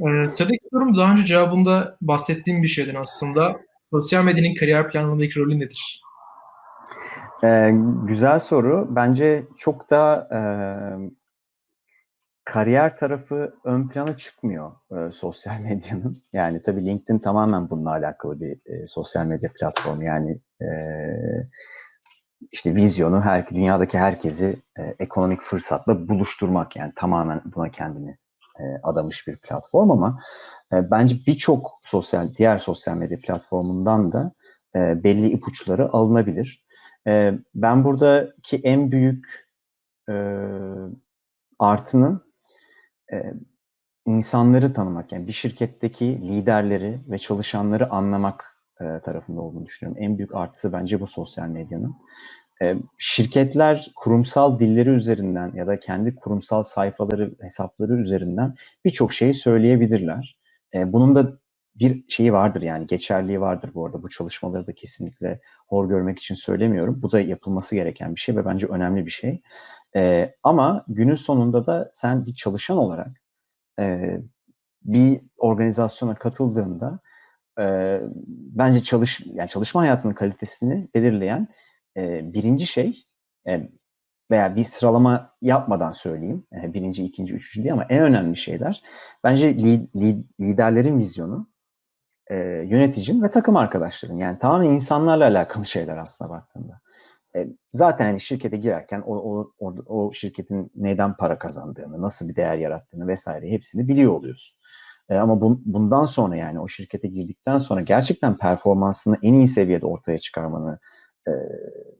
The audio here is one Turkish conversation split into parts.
Ee, sıradaki sorum daha önce cevabında bahsettiğim bir şeyden aslında. Sosyal medyanın kariyer planlamadaki rolü nedir? Ee, güzel soru. Bence çok da e, kariyer tarafı ön plana çıkmıyor e, sosyal medyanın. Yani tabii LinkedIn tamamen bununla alakalı bir e, sosyal medya platformu. Yani e, işte vizyonu her dünyadaki herkesi e, ekonomik fırsatla buluşturmak yani tamamen buna kendini e, adamış bir platform ama e, bence birçok sosyal diğer sosyal medya platformundan da e, belli ipuçları alınabilir. Ben buradaki en büyük artının insanları tanımak yani bir şirketteki liderleri ve çalışanları anlamak tarafında olduğunu düşünüyorum. En büyük artısı bence bu sosyal medyanın. E, şirketler kurumsal dilleri üzerinden ya da kendi kurumsal sayfaları, hesapları üzerinden birçok şeyi söyleyebilirler. E, bunun da bir şeyi vardır yani geçerliği vardır bu arada. Bu çalışmaları da kesinlikle hor görmek için söylemiyorum. Bu da yapılması gereken bir şey ve bence önemli bir şey. E, ama günün sonunda da sen bir çalışan olarak bir organizasyona katıldığında bence çalış yani çalışma hayatının kalitesini belirleyen e, birinci şey e, veya bir sıralama yapmadan söyleyeyim e, birinci, ikinci, üçüncü diye ama en önemli şeyler bence li, li, liderlerin vizyonu, e, yöneticin ve takım arkadaşların yani tamamen insanlarla alakalı şeyler aslında baktığında. E, zaten hani şirkete girerken o, o, o, o şirketin neden para kazandığını, nasıl bir değer yarattığını vesaire hepsini biliyor oluyorsun. E, ama bu, bundan sonra yani o şirkete girdikten sonra gerçekten performansını en iyi seviyede ortaya çıkarmanı e,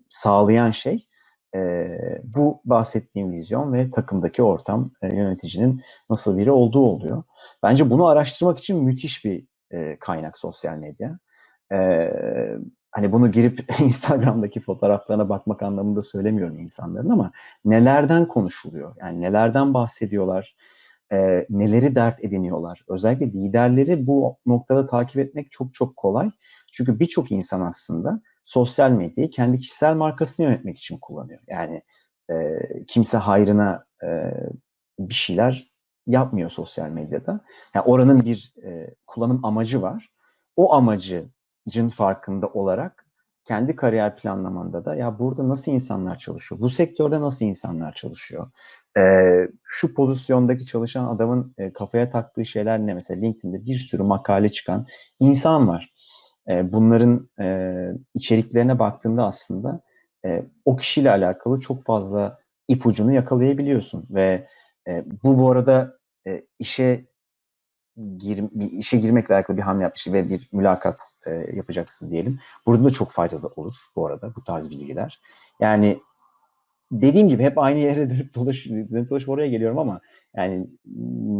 sağlayan şey e, bu bahsettiğim vizyon ve takımdaki ortam e, yöneticinin nasıl biri olduğu oluyor. Bence bunu araştırmak için müthiş bir e, kaynak sosyal medya. E, hani bunu girip Instagram'daki fotoğraflarına bakmak anlamında söylemiyorum insanların ama nelerden konuşuluyor? Yani nelerden bahsediyorlar? E, neleri dert ediniyorlar? Özellikle liderleri bu noktada takip etmek çok çok kolay. Çünkü birçok insan aslında sosyal medyayı kendi kişisel markasını yönetmek için kullanıyor. Yani e, kimse hayrına e, bir şeyler yapmıyor sosyal medyada. Yani oranın bir e, kullanım amacı var. O amacın farkında olarak kendi kariyer planlamanda da ya burada nasıl insanlar çalışıyor? Bu sektörde nasıl insanlar çalışıyor? E, şu pozisyondaki çalışan adamın e, kafaya taktığı şeyler ne? Mesela LinkedIn'de bir sürü makale çıkan insan var bunların e, içeriklerine baktığında aslında e, o kişiyle alakalı çok fazla ipucunu yakalayabiliyorsun ve e, bu bu arada işe gir, bir işe girmekle alakalı bir hamle yapmışsın ve bir mülakat e, yapacaksın diyelim. Burada da çok faydalı olur bu arada bu tarz bilgiler. Yani dediğim gibi hep aynı yere dönüp dolaş, dönüp dolaşıp oraya geliyorum ama yani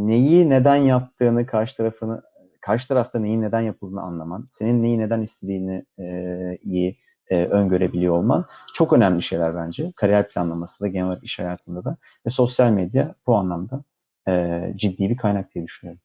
neyi neden yaptığını karşı tarafını karşı tarafta neyin neden yapıldığını anlaman, senin neyi neden istediğini e, iyi e, öngörebiliyor olman çok önemli şeyler bence. Kariyer planlaması da genel olarak iş hayatında da ve sosyal medya bu anlamda e, ciddi bir kaynak diye düşünüyorum.